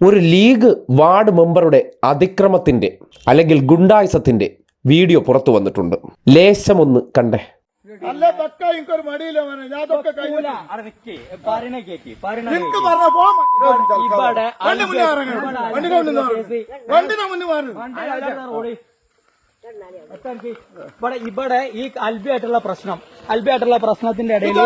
ഒരു league ward മെമ്പറുടെ അതിക്രമത്തിന്റെ അല്ലെങ്കിൽ ഗുണ്ടായുസത്തിന്റെ video പുറത്തു വന്നിട്ടുണ്ട്. ലേശമൊന്ന് കണ്ടേ. പക്ക എനിക്കൊരു മടിയില്ല മോനെ. ഞാൻ അതൊക്കെ പറഞ്ഞ വണ്ടി മുന്നേ ഇറങ്ങണം. മുന്നിൽ മുന്നിൽ ഇവിടെ ഈ അൽബിയായിട്ടുള്ള പ്രശ്നം. അൽബിയായിട്ടുള്ള പ്രശ്നത്തിന്റെ ഇടയിൽ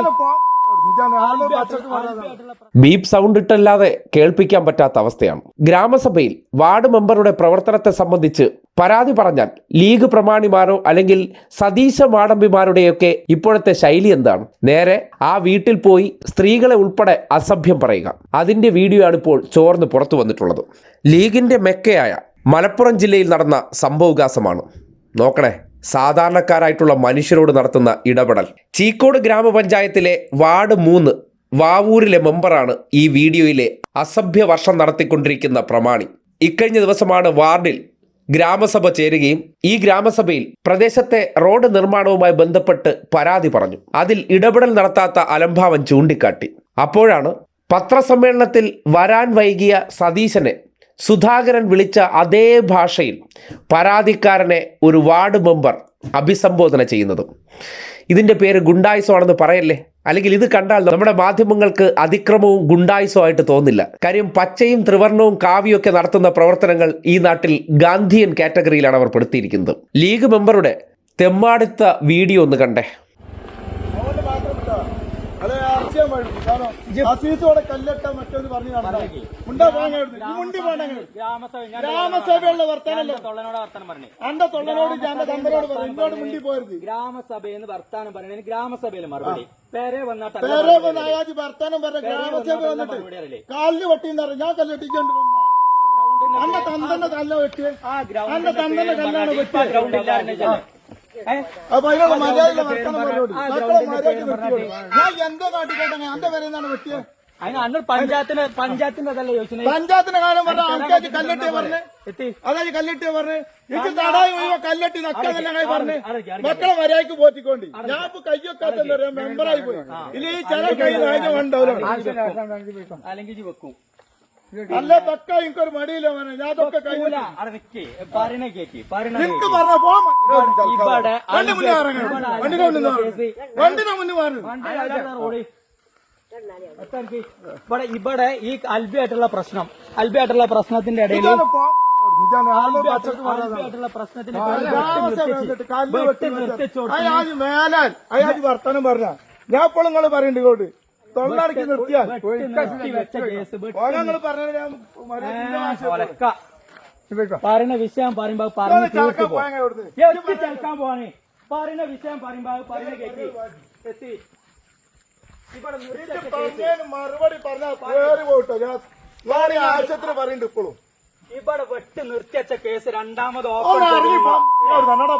ബീപ് സൗണ്ട് ഇട്ടല്ലാതെ കേൾപ്പിക്കാൻ പറ്റാത്ത അവസ്ഥയാണ്. ഗ്രാമസഭയിൽ വാർഡ് മെമ്പറുടെ പ്രവർത്തനത്തെ സംബന്ധിച്ച് പരാതി പറഞ്ഞാൽ ലീഗ് പ്രമാണിമാരോ അല്ലെങ്കിൽ സതീശ മാടമ്പിമാരുടെയൊക്കെ ഇപ്പോഴത്തെ ശൈലി എന്താണ്? നേരെ ആ വീട്ടിൽ പോയി സ്ത്രീകളെ ഉൾപ്പെടെ അസഭ്യം പറയുക. അതിന്റെ വീഡിയോ ആണ് ഇപ്പോൾ ചോർന്ന് പുറത്തു വന്നിട്ടുള്ളത്. ലീഗിന്റെ മെക്കയായ മലപ്പുറം ജില്ലയിൽ നടന്ന സംഭവവികാസമാണ്. നോക്കണേ. സാധാരണക്കാരായിട്ടുള്ള മനുഷ്യരോട് നടത്തുന്ന ഇടപെടൽ. ചീക്കോട് ഗ്രാമപഞ്ചായത്തിലെ വാർഡ് മൂന്ന് വാവൂരിലെ മെമ്പറാണ് ഈ വീഡിയോയിലെ അസഭ്യ വർഷം നടത്തിക്കൊണ്ടിരിക്കുന്ന പ്രമാണി. ഇക്കഴിഞ്ഞ ദിവസമാണ് വാർഡിൽ ഗ്രാമസഭ ചേരുകയും ഈ ഗ്രാമസഭയിൽ പ്രദേശത്തെ റോഡ് നിർമ്മാണവുമായി ബന്ധപ്പെട്ട് പരാതി പറഞ്ഞു. അതിൽ ഇടപെടൽ നടത്താത്ത അലംഭാവം ചൂണ്ടിക്കാട്ടി. അപ്പോഴാണ് പത്രസമ്മേളനത്തിൽ വരാൻ വൈകിയ സതീശനെ സുധാകരൻ വിളിച്ച അതേ ഭാഷയിൽ പരാതിക്കാരനെ ഒരു വാർഡ് മെമ്പർ അഭിസംബോധന ചെയ്യുന്നതും. ഇതിന്റെ പേര് ഗുണ്ടായുസമാണെന്ന് പറയല്ലേ? അല്ലെങ്കിൽ ഇത് കണ്ടാൽ നമ്മുടെ മാധ്യമങ്ങൾക്ക് അതിക്രമവും ഗുണ്ടായുസവും ആയിട്ട് തോന്നില്ല. കാര്യം പച്ചയും ത്രിവർണവും കാവ്യവും ഒക്കെ നടത്തുന്ന പ്രവർത്തനങ്ങൾ ഈ നാട്ടിൽ ഗാന്ധിയൻ കാറ്റഗറിയിലാണ് അവർ പെടുത്തിയിരിക്കുന്നത്. ലീഗ് മെമ്പറുടെ തെമ്മാടിത്ത വീഡിയോ ഒന്ന് കണ്ടേ. അർച്ചയാൻ പാടില്ല. കാരണം അസീസോടെ കല്ലട്ട മറ്റൊന്ന് പറഞ്ഞു ഗ്രാമസഭ ഗ്രാമസഭയുള്ള വർത്താനല്ലോ? പറഞ്ഞു. അന്റെ തൊള്ളനോട് ഞാൻ തമ്പനോട് പറഞ്ഞു. എന്നോട് മുണ്ടി പോരുത്. ഗ്രാമസഭയെന്ന് വർത്താനം പറയണ ഗ്രാമസഭയിൽ മറുപടി. പേരെ വന്നിട്ട് പേരെ വന്ന് അയാൾക്ക് വർത്താനം പറഞ്ഞ ഗ്രാമസഭ വന്നിട്ട് കാലിന് വെട്ടിന്ന് ഞാൻ കല്ലെട്ടിക്കൊണ്ട് അന്റെ തന്തന്റെ കല്ല വെട്ടി ആ അന്റെ തന്തന്റെ കല്ലാണ് വെട്ടി ഗ്രൗണ്ട് ഇല്ലാതെ അപ്പൊ അതിനുള്ള മര്യാദ വർത്താനം പറഞ്ഞോട് മക്കളെ ഞാൻ എന്തോ കാട്ടിക്കോട്ടെ ഞാൻ പേരെ നിന്നാണ് വെട്ടിയത് അതിന് അന്ന് പഞ്ചായത്തിന് പഞ്ചായത്തിന്റെ അതല്ലേ ചോദിച്ചത് പഞ്ചായത്തിന് കാലം പറഞ്ഞ ആൾക്കാർ കല്ലെട്ടിയെ പറഞ്ഞ് അതായത് കല്ലെട്ടിയെ പറഞ്ഞ് എനിക്ക് തടായി ഒഴിവ കല്ലെട്ടി നക്കതല്ലായി പറഞ്ഞ് മക്കളെ മര്യാദയ്ക്ക് പോറ്റിക്കോണ്ടി ഞാൻ ഇപ്പൊ കയ്യൊക്കാത്ത മെമ്പറായി പോയി ഇല്ല ഈ ചില കൈ നായക ഉണ്ടാവില്ല അല്ലെങ്കിൽ വെക്കും അല്ല പക്ക എനിക്കൊരു മടിയില്ല മോനെ. ഞാൻ അതൊക്കെ നിനക്ക് പറഞ്ഞ ഇവിടെ വണ്ടി മുന്നേ ഇറങ്ങണം. വണ്ടിന്റെ മുന്നിൽ മാറും വണ്ടിന്റെ മുന്നിൽ മാറും. റോഡ്. ഇവിടെ ഇവിടെ ഈ അൽബിയായിട്ടുള്ള പ്രശ്നം. അൽബിയായിട്ടുള്ള പ്രശ്നത്തിന്റെ ഇടയിൽ ഇതാണ് പോ- ഇതാണ് ആൾ പച്ചക്ക് പറയാതെ അൽബിയായിട്ടുള്ള പ്രശ്നത്തിന് വർത്തനം പറഞ്ഞ. ഞാൻ ഇപ്പോൾ നിങ്ങൾ പറയണ്ട ഇങ്ങോട്ട്. തൊള്ളടക്കി നിർത്തിയാൽ പറഞ്ഞത് ഞാൻ മര്യാദയ്ക്ക് ആവശ്യം. ഒലക്ക. പറയുന്ന വിഷയം പറയുമ്പോ പറഞ്ഞു ചാക്ക തീർത്തു പോ. പോയാ അവിടുന്ന്. എവിടെ ചേർക്കാൻ പോവാണ്. പറയുന്ന വിഷയം പറയുമ്പോ പറയുന്ന കേട്ടി എത്തി ഇവിടെ ഇത് പറഞ്ഞതിന് മറുപടി പറഞ്ഞാൽ കേറി പോട്ടോ ഞാൻ പറയുന്നുണ്ട് ഇപ്പോഴും. ഇവിടെ വെട്ട് നിർത്തിയച്ച കേസ് രണ്ടാമത് ഓപ്പൺ.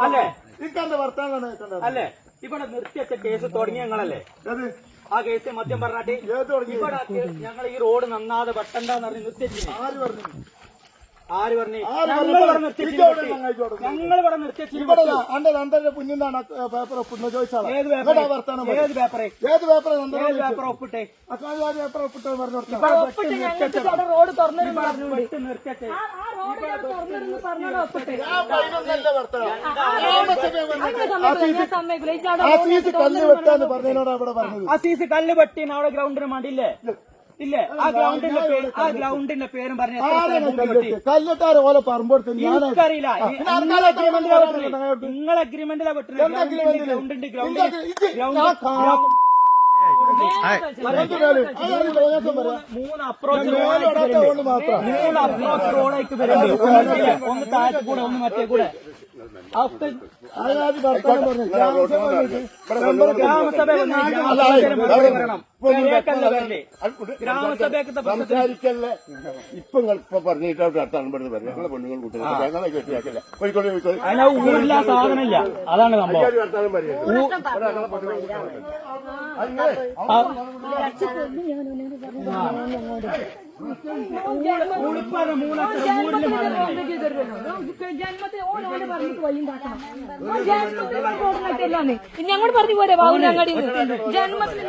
അല്ലേ? എനിക്കെന്താ വർത്താനം അല്ലേ? ഇവിടെ നിർത്തിവെച്ച കേസ് തുടങ്ങിയ ഞങ്ങളല്ലേ ആ കേസ് മദ്യം പറഞ്ഞാട്ട്. ഇവിടെ ഞങ്ങൾ ഈ റോഡ് നന്നാതെ വെട്ടണ്ടെന്ന് പറഞ്ഞ് നിർത്തിവെച്ചില്ലേ? ആര് പറഞ്ഞു പറഞ്ഞു ഞങ്ങൾ പറഞ്ഞു? ഇവിടെ അന്റെ നന്ദന്റെ കുഞ്ഞിന്നാണ് പേപ്പർ ഒപ്പിടുന്നത് ചോദിച്ചാളാ ഏത് പേപ്പർ വർത്താനം ഏത്. പേപ്പറേ ഏത് പേപ്പർ പേപ്പർ ഒപ്പിട്ടെ അക്കാലം ആ പേപ്പർ ഒപ്പിട്ട് പറഞ്ഞു റോഡ് തുറന്നു ആസീസ് കല്ല് വെട്ടാന്ന് പറഞ്ഞതിനോട് അവിടെ പറഞ്ഞത് അസീസ് കല്ല് വെട്ടിന് അവിടെ ഗ്രൗണ്ടിന് മണ്ടില്ലേ ഇല്ലേ ആ ഗ്രൗണ്ടിന്റെ പേര് ആ ഗ്രൗണ്ടിന്റെ പേരും പറഞ്ഞ ഓലെ പറമ്പോടുത്ത് എനിക്കറിയില്ല? നിങ്ങൾ അഗ്രിമെന്റിലാ വെട്ടുന്നത് ഗ്രൗണ്ടിന്റെ ഗ്രൗണ്ട് പറയാം. മൂന്ന് അപ്രോച്ച്. മൂന്ന് അപ്രോച്ച് റോഡേക്ക് വരുന്നുണ്ട് ഒന്ന് താഴെ കൂടെ ഒന്ന് മറ്റേ കൂടെ. ഗ്രാമസഭ വന്നിട്ട് സംസാരിക്കല്ലേ? ഇപ്പൊ പറഞ്ഞിട്ട് അടുത്താണ് ഇവിടുന്ന് പറയുന്നത് ഞങ്ങളെ പെണ്ണുങ്ങൾ കുട്ടികൾ ഞങ്ങളെ കെട്ടിയാക്കില്ല കോഴിക്കോട് കോഴിക്കോട്. അതിനാ ഊരില്ല സാധനമില്ല. അതാണ് സംഭവം. റോഡിനകത്തല്ലാന്ന് പറഞ്ഞു പോരെ ഞങ്ങളുടെ ജന്മത്തിൽ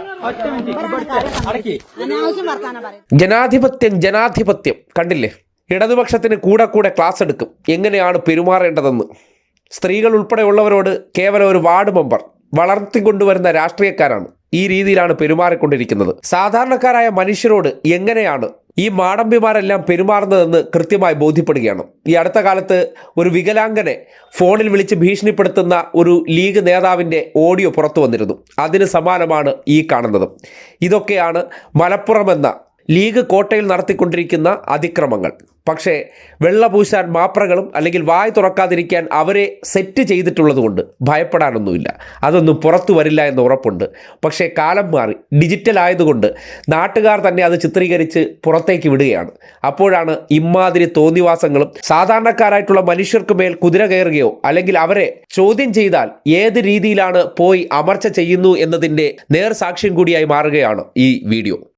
ജനാധിപത്യം ജനാധിപത്യം. കണ്ടില്ലേ? ഇടതുപക്ഷത്തിന് കൂടെ കൂടെ ക്ലാസ് എടുക്കും. എങ്ങനെയാണ് പെരുമാറേണ്ടതെന്ന്? സ്ത്രീകൾ ഉൾപ്പെടെയുള്ളവരോട് കേവലം ഒരു വാർഡ് മെമ്പർ വളർത്തിക്കൊണ്ടുവരുന്ന രാഷ്ട്രീയക്കാരാണ്. ഈ രീതിയിലാണ് പെരുമാറിക്കൊണ്ടിരിക്കുന്നത്. സാധാരണക്കാരായ മനുഷ്യരോട് എങ്ങനെയാണ് ഈ മാടമ്പിമാരെല്ലാം പെരുമാറുന്നതെന്ന് കൃത്യമായി ബോധ്യപ്പെടുകയാണ്. ഈ അടുത്ത കാലത്ത് ഒരു വികലാംഗനെ ഫോണിൽ വിളിച്ച് ഭീഷണിപ്പെടുത്തുന്ന ഒരു ലീഗ് നേതാവിന്റെ ഓഡിയോ പുറത്തു വന്നിരുന്നു. അതിന് സമാനമാണ് ഈ കാണുന്നത്. ഇതൊക്കെയാണ് മലപ്പുറം എന്ന ലീഗ് കോട്ടയിൽ നടത്തിക്കൊണ്ടിരിക്കുന്ന അതിക്രമങ്ങൾ. പക്ഷേ വെള്ളപൂശാൻ മാപ്രകളും അല്ലെങ്കിൽ വായ് തുറക്കാതിരിക്കാൻ അവരെ സെറ്റ് ചെയ്തിട്ടുള്ളതുകൊണ്ട് ഭയപ്പെടാനൊന്നുമില്ല. അതൊന്നും പുറത്തു വരില്ല എന്ന് ഉറപ്പുണ്ട്. പക്ഷേ കാലം മാറി. ഡിജിറ്റൽ ആയതുകൊണ്ട് നാട്ടുകാർ തന്നെ അത് ചിത്രീകരിച്ച് പുറത്തേക്ക് വിടുകയാണ്. അപ്പോഴാണ് ഇമാതിരി തോന്നിവാസങ്ങളും സാധാരണക്കാരായിട്ടുള്ള മനുഷ്യർക്ക് മേൽ കുതിര കയറുകയോ അല്ലെങ്കിൽ അവരെ ചോദ്യം ചെയ്താൽ ഏത് രീതിയിലാണ് പോയി അമർച്ച ചെയ്യുന്നു എന്നതിന്റെ നേർസാക്ഷ്യം കൂടിയായി മാറുകയാണ് ഈ വീഡിയോ.